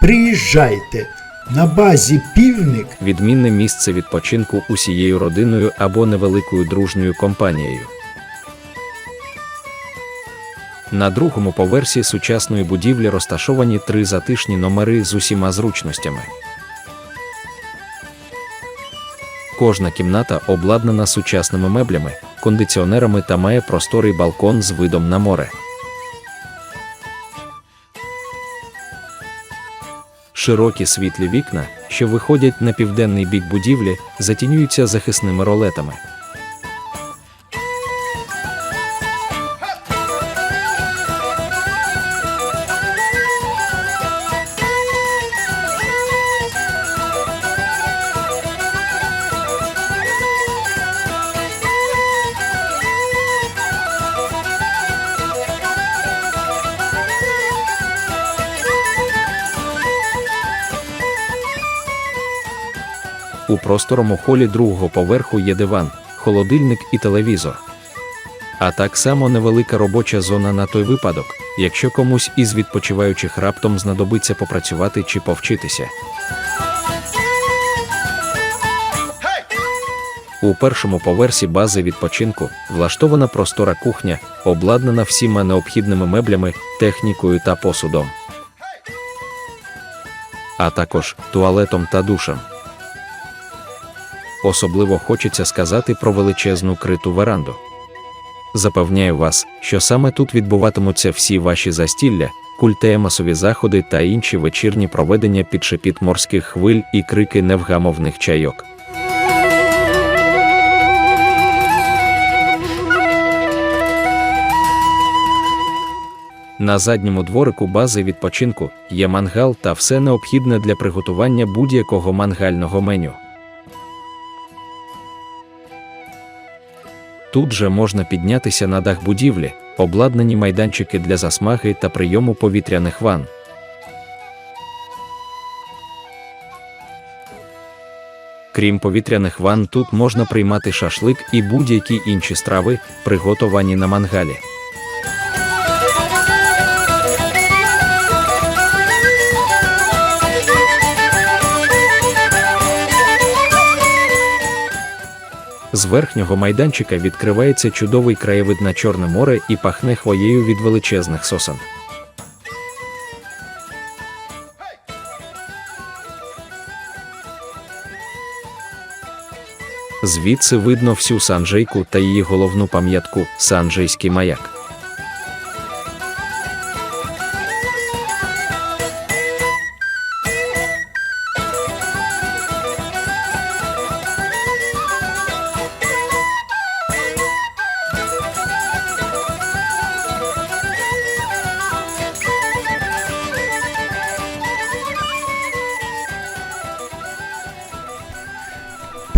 Приїжджайте на базі півник. відмінне місце відпочинку усією родиною або невеликою дружньою компанією. На другому поверсі сучасної будівлі розташовані три затишні номери з усіма зручностями. Кожна кімната обладнана сучасними меблями, кондиціонерами та має просторий балкон з видом на море. Широкі світлі вікна, що виходять на південний бік будівлі, затінюються захисними ролетами. У просторому холі другого поверху є диван, холодильник і телевізор. А так само невелика робоча зона на той випадок, якщо комусь із відпочиваючих раптом знадобиться попрацювати чи повчитися. У першому поверсі бази відпочинку влаштована простора кухня, обладнана всіма необхідними меблями, технікою та посудом, а також туалетом та душем. Особливо хочеться сказати про величезну криту веранду. Запевняю вас, що саме тут відбуватимуться всі ваші застілля, культеємасові заходи та інші вечірні проведення під шепіт морських хвиль і крики невгамовних чайок. На задньому дворику бази відпочинку є мангал та все необхідне для приготування будь-якого мангального меню. Тут же можна піднятися на дах будівлі, обладнані майданчики для засмаги та прийому повітряних ванн. Крім повітряних ванн, тут можна приймати шашлик і будь-які інші страви, приготовані на мангалі. З верхнього майданчика відкривається чудовий краєвид на Чорне море і пахне хвоєю від величезних сосен. Звідси видно всю Санджейку та її головну пам'ятку Санджейський маяк.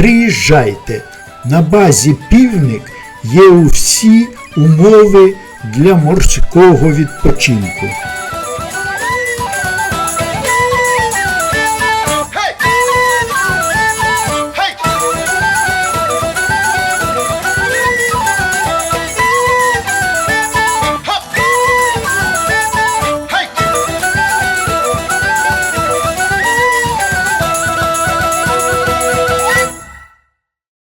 Приїжджайте. На базі півник є усі умови для морського відпочинку.